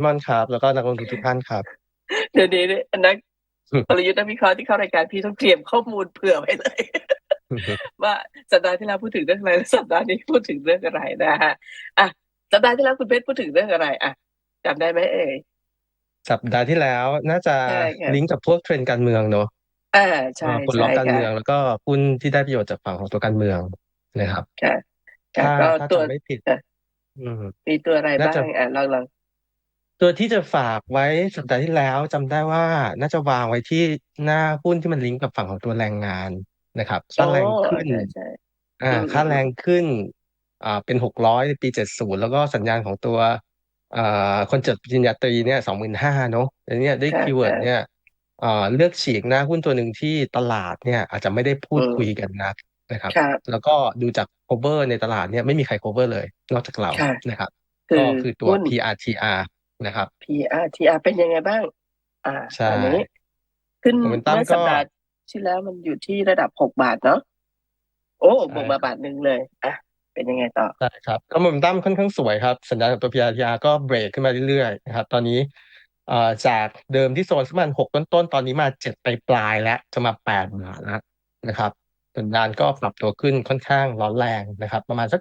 พี่ม่อนครับ แล้วก็นักลงทุนทุกท่านครับ เดี๋ยวนี้เนี่ยนักกลยุทธ์นักวิเคราะห์ที่เข้ารายการพี่ต้องเตรียมข้อมูลเผื่อไว้เลย ว่าสัปดาห์ที่แล้วพูดถึงเรื่องอะไรแล้วสัปดาห์นี้พูดถึงเรื่องอะไรนะฮะอะสัปดาห์ที่แล้วคุณเพชรพูดถึงเรื่องอะไรอะจำได้ไหมเอ่ยสัปดาห์ที่แล้วน่าจะใช่ค่ะลิงก์กับพวกเทรนด์การเมืองเนอะอ่าใช่เอ่อปลดล็ใช่อกการค่ะเมืองแล้วก็หุ้นที่ได้ประโยชน์จากฝั่งของตัวการเมืองนะครับค่ะค่ะถ้าก็ถ้าตัวจำไม่ผิดค่ะอืมมีตัวอะไรน่าบ้าจะงอะลองลอง ตัวที่จะฝากไว้สัปดาห์ที่แล้วจำได้ว่าน่าจะวางไว้ที่หน้าหุ้นที่มันลิงก์กับฝั่งของตัวแรงงานนะครับอ๋ค่าอแรงขึ้นใช่ใช่อ่าอืมค่าอืมแรงขึ้นอ่าเป็นหกร้อยในปีเจ็ดศูนย์แล้วก็สัญญาณของตัวอ่าคนจดปริญญาตรีเนี่ยสองหมื่นห้าเนาะอันเนี้ยได้ค่ะคีย์เวิร์ดค่ะเนี่ยอ่าเลือกฉีกหน้าหุ้นตัวหนึ่งที่ตลาดเนี่ยอาจจะไม่ได้พูอืดมคุยกันนักนะครับค่ะแล้วก็ดูจาก cover ในตลาดเนี่ยไม่มีใคร cover เลย นอกจากเราค่ะนะครับคืก็อคือตัวหุ้น PRTR นะครับ PRTR เป็นยังไงบ้าง อ่าใช่ อันนี้ขึ้นโมเมนตัมเมื่อสัก็ปดาห์ที่แล้วมันอยู่ที่ระดับหกบาทเนาะโอ้บใช่วกมาบาทหนึ่งเลย อะ เป็นยังไงต่อ ใช่ครับก็โมเมนตัมค่อนข้างสวยครับ สัญญาณของตัว PRTR ก็เบรกขึ้นมาเรื่อยๆนะครับตอนนี้เอ่อจากเดิมที่โซนสักประมาณหกต้นๆ ตอนนี้มาเจ็ดไปปลายๆแล้วจะมาแปดบาทแล้วนะครับสัญญาณก็ปรับตัวขึ้นค่อนข้างร้อนแรงนะครับ ประมาณสัก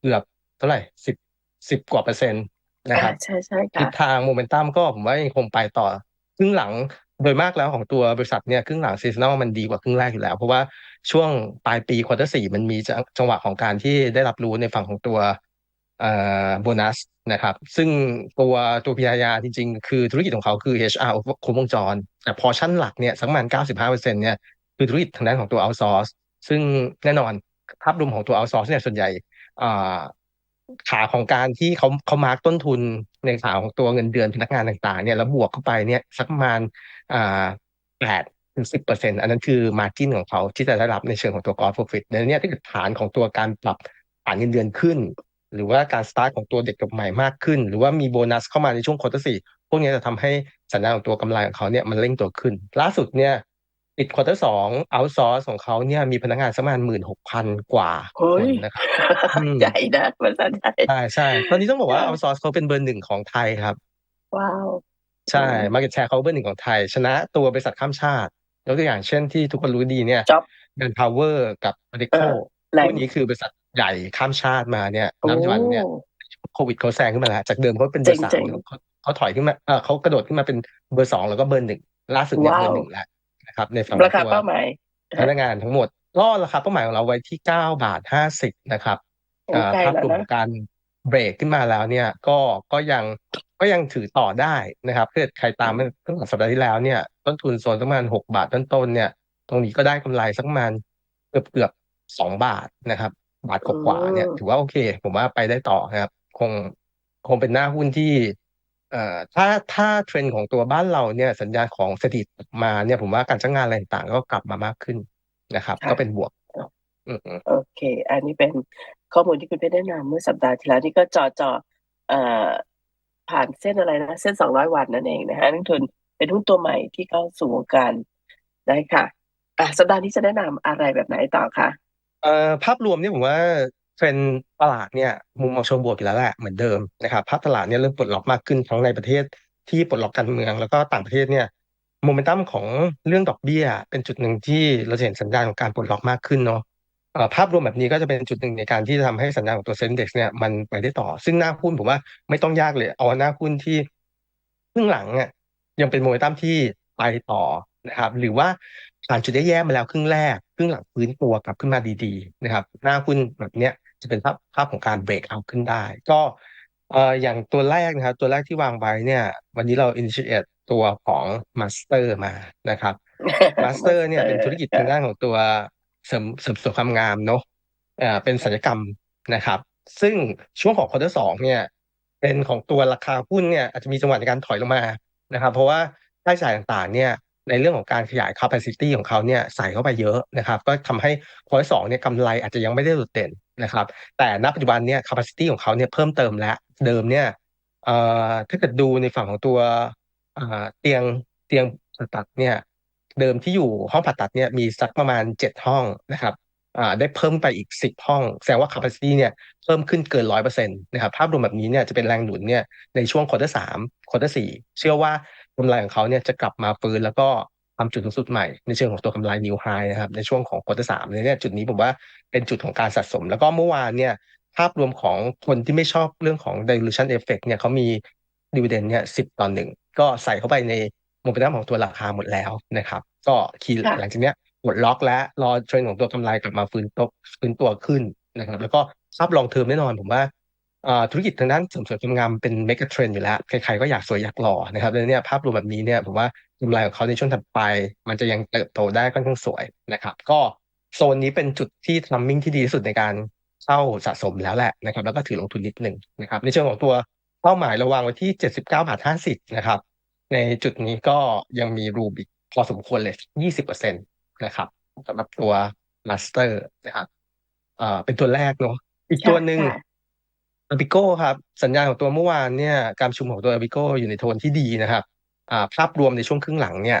เกือบเท่าไหร่สิบสิบกว่าเปอร์เซ็นต์ นะอ่าครับ ใช่ใช่ทิศค่ะทางโมเมนตัมก็ผมว่ายังคงไปต่อ ครึ่งหลังโดยมากแล้วของตัวบริษัทเนี่ยครึ่งหลังซีซันอลมันดีกว่าครึ่งแรกอยู่แล้ว เพราะว่าช่วงปลายปีควอเตอร์สี่มันมีจังจังหวะของการที่ได้รับรู้ในฝั่งของตัวเอ่อโบนัสนะครับ ซึ่งตัวตัว PIR จริงๆ คือธุรกิจของเขาคือ HR ครบวงจร แต่พอชั่นหลักเนี่ยสักประมาณ95%เนี่ยคือธุรกิจทางด้านของตัว outsource ซึ่งแน่นอนภาพรวมของตัว outsource เนี่ยส่วนใหญ่อ่า ขาของการที่เขาเขามาร์กต้นทุนในขาของตัวเงินเดือนพนักงานต่างๆเนี่ยแล้วบวกเข้าไปเนี่ยสักประมาณอ่าแปดถึงสิบเปอร์เซ็นต์อันนั้นคือมาร์จิ้นของเขาที่จะได้รับในเชิงของตัว gross profit ในนี้ถ้าเกิดฐานของตัวการปรับฐานเงินเดือนขึ้น หรือว่าการสตาร์ทของตัวเด็กจบใหม่มากขึ้น หรือว่ามีโบนัสเข้ามาในช่วงควอเตอร์สี่พวกนี้จะทำให้สัญญาณของตัวกำไรของเขาเนี่ยมันเร่งตัวขึ้น ล่าสุดเนี่ย ปิดควอเตอร์สองเอาซอร์สของเขาเนี่ยมีพนักงานสักประมาณหมื่นหกพันกว่าเฮ้คนยนะครับอืมใหญ่นะบริษัทใหญ่ใช่ใช่ตอนนี้ต้องบอกว่าค่ะเอาซอร์สเขาเป็นเบอร์หนึ่งของไทยครับ ว้าว ใช่อืม market share เขาเบอร์หนึ่งของไทย ชนะตัวบริษัทข้ามชาติยกตัวอย่างเช่นที่ทุกคนรู้ดีเนี่ยจ็อบเป็น power กับเอ medico อแรงพวกนี้คือบริษัทใหญ่ข้ามชาติมาเนี่ยโอ้ณปัจจุบันเนี่ยโควิดเขาแซงขึ้นมาแล้วจากเดิมเขาเป็นเบอร์สามเจ๋งเขาเขาถอยขึ้นมาเออเขากระโดดขึ้นมาเป็นเบอร์สองแล้วก็เบอร์หนึ่งล่าสุดเนี่ยว้าเบอวร์หนึ่งแล้ว นะครับในฝั่งขอรางคาตัวเป้าหมายพนักงานทั้งหมดก็ราคาเป้าหมายของเราไว้ที่เก้าบาทห้าสิบนะครับโอ้อ่าใกล้ภาพแล้วรวมขนะองการเบรกขึ้นมาแล้วเนี่ยก็ก็ยังก็ยังถือต่อได้นะครับถ้าเกิดใครตามตั้งแต่สัปดาห์ที่แล้วเนี่ยต้นทุนโซนประมาณหกบาทต้นๆเนี่ย ตรงนี้ก็ได้กำไรสักประมาณเกือบเกือบสองบาทนะครับ บาทกอืว่าๆเนี่ยมถือว่าโอเค ผมว่าไปได้ต่อนะครับ คงคงเป็นหน้าหุ้นที่เอ่อ ถ้าถ้าเทรนด์ของตัวบ้านเราเนี่ยสัญญาณของเศรษฐกิจมาเนี่ยผมว่าการจ้างงานอะไรต่างๆ ก็กลับมามากขึ้นนะครับค่ะก็เป็นบวกอืมโอเค อันนี้เป็นข้อมูลที่คุณเพชรได้นำเมื่อสัปดาห์ที่แล้วนี่ก็จอจอเอ่อผ่านเส้นอะไรนะ เส้นสองร้อยวันนั่นเองนะฮะนักทุนเป็นหุ้นตัวใหม่ที่เข้าสู่วงการได้ค่ะ อะสัปดาห์นี้จะแนะนำอะไรแบบไหนต่อคะเอ่อภาพรวมเนี่ยผมว่าเทรนด์ตลาดเนี่ยมุมมองเชิงบวกอยู่แล้วแหละเหมือนเดิมนะครับภาพตลาดเนี่ยเริ่มปลดล็อกมากขึ้นทั้งในประเทศที่ปลดล็อกการเมือง แล้วก็ต่างประเทศเนี่ยโมเมนตัมของเรื่องดอกเบี้ย เป็นจุดหนึ่งที่เราเห็นสัญญาณของการปลดล็อกมากขึ้นเนาะภาพรวมแบบนี้ก็จะเป็นจุดหนึ่งในการที่จะทำให้สัญญาณของตัวเซ็นดี x เนี่ยมันไปได้ต่อ ซึ่งหน้าหุ้นผมว่าไม่ต้องยากเลย เอาหน้าหุ้นที่ครึ่งหลังอะยังเป็นโมเมนตัมที่ไปต่อนะครับ หรือว่าผ่านจุดแย่ๆมาแล้วครึ่งแรก ครึ่งหลังฟื้นตัวกลับขึ้นมาดีๆนะครับ หน้าหุ้นแบบเนี้ย จะเป็นภาพภาพของการเบรกเอาขึ้นได้ ก็เอ่ออย่างตัวแรกนะครับ ตัวแรกที่วางไว้เนี่ย วันนี้เรา initiate ตัวของ Master มานะครับมาสเตอร์เนี่ยเป็นธุรกิจทางด้านของตัวเสริมเสริมสวยความงามเนาะเอ่อเป็นศัลยกรรมนะครับ ซึ่งช่วงของควอเตอร์สองเนี่ย เป็นของตัวราคาหุ้นเนี่ยอาจจะมีจังหวะในการถอยลงมานะครับ เพราะว่าค่าใช้จ่ายต่างๆ เนี่ย ในเรื่องของการขยาย capacity ของเขาเนี่ยใส่เข้าไปเยอะนะครับ ก็ทำให้ควอเตอร์สองเนี่ยกำไรอาจจะยังไม่ได้โดดเด่นนะครับ แต่ณปัจจุบันเนี่ย capacity ของเขาเนี่ยเพิ่มเติมแล้วเดิมเนี่ยถ้าเกิดดูในฝั่งของตัวเตียงเตียงผ่าตัดเนี่ยเดิมที่อยู่ห้องผ่าตัดเนี่ยมีสักประมาณเจ็ดห้องนะครับ ได้เพิ่มไปอีก 10 ห้อง แสดงว่า capacity เนี่ยเพิ่มขึ้นเกิน 100%นะครับภาพรวมแบบนี้เนี่ยจะเป็นแรงหนุนเนี่ยในช่วงควอเตอร์สามควอเตอร์สี่เชื่อว่ากำไรของเขาเนี่ยจะกลับมาฟื้นแล้วก็ทำจุดสูงสุดใหม่ในเชิงของตัวกำไร new high นะครับในช่วงของควอเตอร์สามเนี่ยจุดนี้ผมว่าเป็นจุดของการสะสม แล้วก็เมื่อวานเนี่ยภาพรวมของคนที่ไม่ชอบเรื่องของ dilution effect เนี่ยเขามี dividend เนี่ยสิบต่อหนึ่งก็ใส่เข้าไปในโมเมนตัมของตัวราคาหมดแล้วนะครับ ก็คีย์ค่ะหลังจากเนี้ย ปลดล็อกและรอเทรนด์ของตัวกำไรกลับมาฟื้นตัวฟื้นตัวขึ้นนะครับ แล้วก็ภาพลองเทอมแน่นอนผมว่าธุรกิจทางด้านเสริมสวยความงามเป็นเมกะเทรนด์อยู่แล้ว ใครๆก็อยากสวยอยากหล่อนะครับแล้วเนี่ยภาพรวมแบบนี้เนี่ยผมว่ากำไรของเขาในช่วงถัดไป มันจะยังเติบโตได้ค่อนข้างสวยนะครับ ก็โซนนี้เป็นจุดที่ทัมมิ่งที่ดีที่สุดในการเข้าสะสมแล้วแหละนะครับ แล้วก็ถือลงทุนนิดหนึ่งนะครับ ในเชิงของตัวเป้าหมายเระวางไว้ที่ 79บาท50นะครับ ในจุดนี้ก็ยังมีรูบิกพอสมควรเลย 20%นะครับสำหรับตัวมาสเตอร์นะครับอ่าเป็นตัวแรกเนาะอีกตัวหนึ่งค่ะอาบิโก้ครับ สัญญาณของตัวเมื่อวานเนี่ย การประชุมของตัวอาบิโก้อยู่ในโทนที่ดีนะครับอ่าภาพรวมในช่วงครึ่งหลังเนี่ย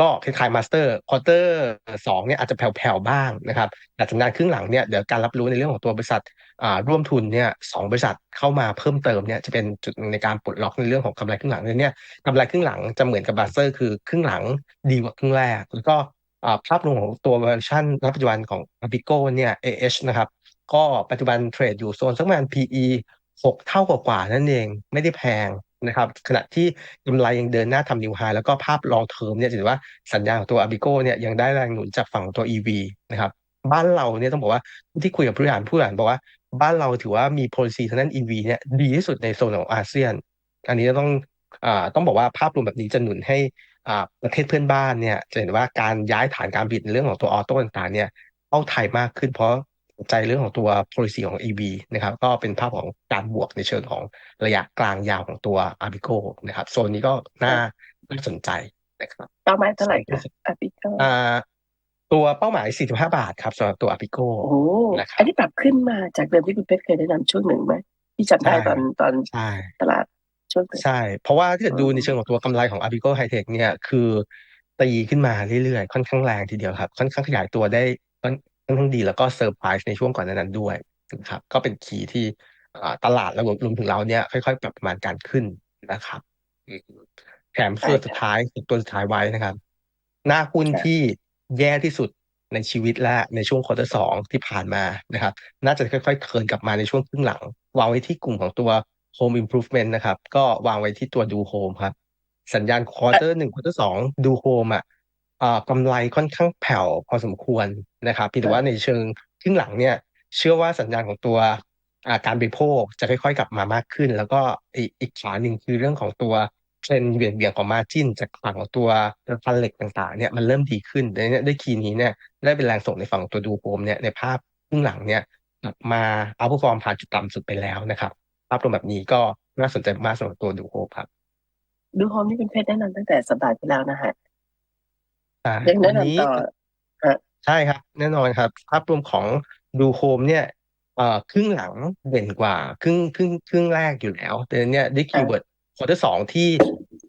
ก็คล้ายๆมาสเตอร์ควอเตอร์สองเนี่ยอาจจะแผ่วๆบ้างนะครับแต่สัญญาณครึ่งหลังเนี่ยเดี๋ยวการรับรู้ในเรื่องของตัวบริษัทอ่าร่วมทุนเนี่ยสองบริษัทเข้ามาเพิ่มเติมเนี่ยจะเป็นจุดหนึ่งในการปลดล็อกในเรื่องของกำไรครึ่งหลังเนี่ยกำไรครึ่งหลังจะเหมือนกับมาสเตอร์คือครึ่งหลังดีกว่าครึ่งแรก แล้วก็อ่า ภาพรวมของตัวเวอร์ชันณปัจจุบันของอาบิโก้เนี่ย AH นะครับ ก็ปัจจุบันเทรดอยู่โซนสักประมาณ PE หกเท่ากว่าๆนั่นเองไม่ได้แพงนะครับขณะที่กำไรยังเดินหน้าทำนิวไฮแล้วก็ภาพลองเทอมเนี่ยถือว่าสัญญาของตัวอาบิโกเนี่ยยังได้แรงหนุนจากฝั่งตัว EV นะครับบ้านเราเนี่ยต้องบอกว่าที่คุยกับผู้บริหารผู้บริหารบอกว่าบ้านเราถือว่ามี policy ทางด้าน EV เนี่ยดีที่สุดในโซนของอาเซียน อันนี้ต้องอ่าต้องบอกว่าภาพรวมแบบนี้จะหนุนให้ ประเทศเพื่อนบ้านเนี่ยจะเห็นว่าการย้ายฐานการผลิตในเรื่องของตัวออโต้ต่างๆเนี่ยเข้าไทยมากขึ้นเพราะใจเรื่องของตัว policy ของ EV นะครับก็เป็นภาพของการบวกในเชิงของระยะกลางยาวของตัว Abico นะครับโซนนี้ก็น่าน่าสนใจนะครับเป้าหมายเท่าไหร่คะอาปิโก้อ่าตัวเป้าหมาย 45 บาทครับสำหรับตัว Abico โอ้โหนะครับอันนี้ปรับขึ้นมาจากเดิมที่คุณเพชรเคยแนะนำช่วงหนึ่งไหมที่จำได้ใช่ตอนตอนใช่ตลาด ช่วงหนึ่งใช่ เพราะว่าถ้าเกิดดูอืมในเชิงของตัวกำไรของ Abico Hightech เนี่ย คือตีขึ้นมาเรื่อยๆ ค่อนข้างแรงทีเดียวครับ ค่อนข้างขยายตัวได้ค่อนค่อนข้างดีแล้วก็เซอร์ไพรส์ในช่วงก่อนหนานั้นด้วยนะครับก็เป็นคีย์ที่อ่าตลาดแล้วรวมถึงเราเนี่ยค่อยๆ ปรับประมาณการขึ้นนะครับอืมแถมตัวสุดท้ายตัวสุดท้ายไว้นะครับ หน้าหุ้นครับที่แย่ที่สุดในชีวิตและในช่วงควอเตอร์สองที่ผ่านมานะครับ น่าจะค่อยๆเคิร์นกลับมาในช่วงครึ่งหลังวางไว้ที่กลุ่มของตัว Home Improvement นะครับ ก็วางไว้ที่ตัวดูโฮมครับ สัญญาณควอเตอร์หนึ่งควอเตอร์สองดูโฮมอะอ่ากำไรค่อนข้างแผ่วพอสมควรนะครับเพียงแต่ว่าในเชิงครึ่งหลังเนี่ย เชื่อว่าสัญญาณของตัวอ่าการบริโภคจะค่อยๆ กลับมามากขึ้น แล้วก็อีกอีกขาหนึ่งคือเรื่องของตัวเทรนเบี่ยงเบี่ยงของมาจินจากฝั่งของตัวฟันเหล็กต่างๆเนี่ยมันเริ่มดีขึ้นดังนั้นด้วยคีย์นี้เนี่ยได้เป็นแรงส่งในฝั่งตัวดูโฮมเนี่ยในภาพครึ่งหลังเนี่ยกลับมาเอาผู้ฟอร์มผ่านจุดต่ำสุดไปแล้วนะครับ ภาพรวมแบบนี้ก็น่าสนใจมากสำหรับตัวดูโฮมครับดูโฮมที่คุณเพชรแนะนำตั้งแต่สัปดาห์ที่แล้วนะฮะอ่ายังแนะวันนี้นำต่อฮะใช่ครับ แน่นอนครับ ภาพรวมของดูโฮมเนี่ยเอ่อครึ่งหลังเด่นกว่า ครึ่งครึ่งครึ่งแรกอยู่แล้วแต่เนี่ยด้วยคีย์เวิร์ดควอเตอร์สองที่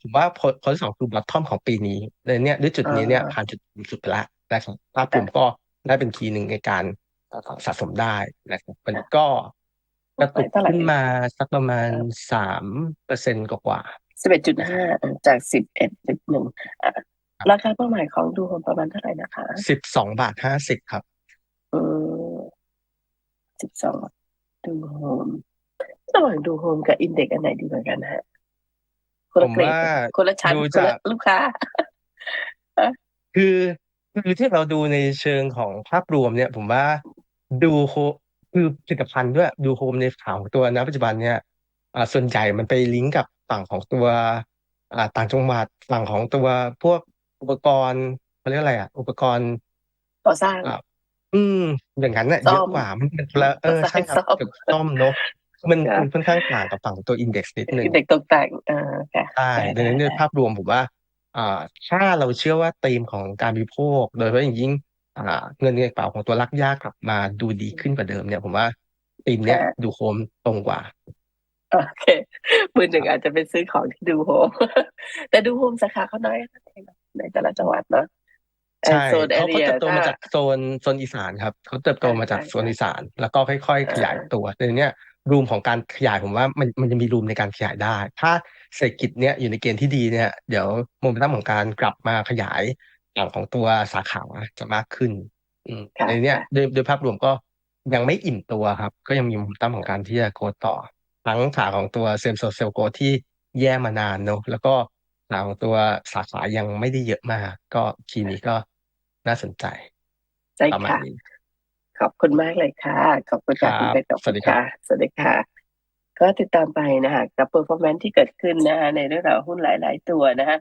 ผมว่าควอเตอร์สองคือบ o ททอมของปีนี้เลยเนี่ยด้วยจุดนี้เนี่ยอ่าผ่านจุดสูงสุดไปแล้วนะครับภาพรวมก็ได้เป็นคีย์หนึ่งในการเอ่อสะสมได้นะครับมันก็ กระตุกเท่าไหร่ขึ้นมาสักประมาณสามเปอร์เซ็นต์กว่าสิบเอ็ดจุดห้าจากสิบเอ็ดจุดหนึ่งราคาเป้าหมายของดูโฮมประมาณเท่าไหร่นะคะสิบสองบาทห้าสิบครับอืมสิบสองดูโฮมระหว่างดูโฮมกับอินเด็กซ์อันไหนดีกว่ากันฮะคนผละมเกรดว่าคนละชั้นดูคนจากละลูกค้า คือคือที่เราดูในเชิงของภาพรวมเนี่ย ผมว่าดูโฮ คือผลิตภัณฑ์ด้วยดูโฮมในฝั่งของตัวนะปัจจุบันเนี่ยอ่าส่วนใหญ่มันไปลิงก์กับฝั่งของตัวอ่าต่างจังหวัดฝั่งของตัวพวกอุปกรณ์เขาเรียกอะไรอะ อุปกรณ์ก่อสร้างอ่าอืมอย่างนั้นน่ะซ่เยออะมกว่ามันเป็นคนละเออซ่อมใช่ครับซ่อมเกี่ยวกับซ่อมเนอะมันค่ะมันค่อนข้างต่างกับฝั่งตัวอินเด็กซ์นิดนึงอินเด็กซ์ตกแต่งอ่าค่ะใช่ได้ดังนั้นได้ด้วยได้ภาพรวมผมว่าอ่าถ้าเราเชื่อว่าธีมของการบริโภค โดยเฉพาะอย่างยิ่ง อ่าเงินในกระเป๋าของตัวลักยากกลับมาดูดีขึ้นกว่าเดิมเนี่ย ผมว่าธีมเนี้ยค่ะดูโฮมตรงกว่าโอเคมือหนึ่งอาจจะไปซื้อของที่ดูโฮมแต่ดูโฮมสาขาเขาน้อยนะในแต่ละจังหวัดเนาะเอ่อใช่โซนแอเขาเรีเขายเติบโตถ้ามาจากโซนโซนอีสานครับเขาเติบโตใช่มาจากใช่โซนใช่อีสาน แล้วก็ค่อยๆ ขยายอ่าตัวแต่เนี้ยรูมของการขยายผมว่ามันมันจะมีรูมในการขยายได้ ถ้าเศรษฐกิจเนี้ยอยู่ในเกณฑ์ที่ดีเนี่ย เดี๋ยวโมเมนตัมของการกลับมาขยาย อย่างของตัวสาขาจะมากขึ้น อืมค่ะในเนี้ยค่ะโดยโดยภาพรวมก็ยังไม่อิ่มตัวครับ ก็ยังมีโมเมนตัมของการที่จะโกต่อ ทั้งขาของตัวเซมโซเซลโกที่แย่มานานเนอะแล้วก็ขาของตัวสาขายังไม่ได้เยอะมาก ก็ทีนี้ก็น่าสนใจใช่ประมาณค่ะ นี้ ขอบคุณมากเลยค่ะ ขอบคุณครัค่ะคุณบเพชรขอบสวัคุสณดีครับ ค่ะ สวัสดีค่ะ ก็ติดตามไปนะคะกับ performance ที่เกิดขึ้นนะคะในเรื่องราวหุ้นหลาย ๆ ตัวนะคะ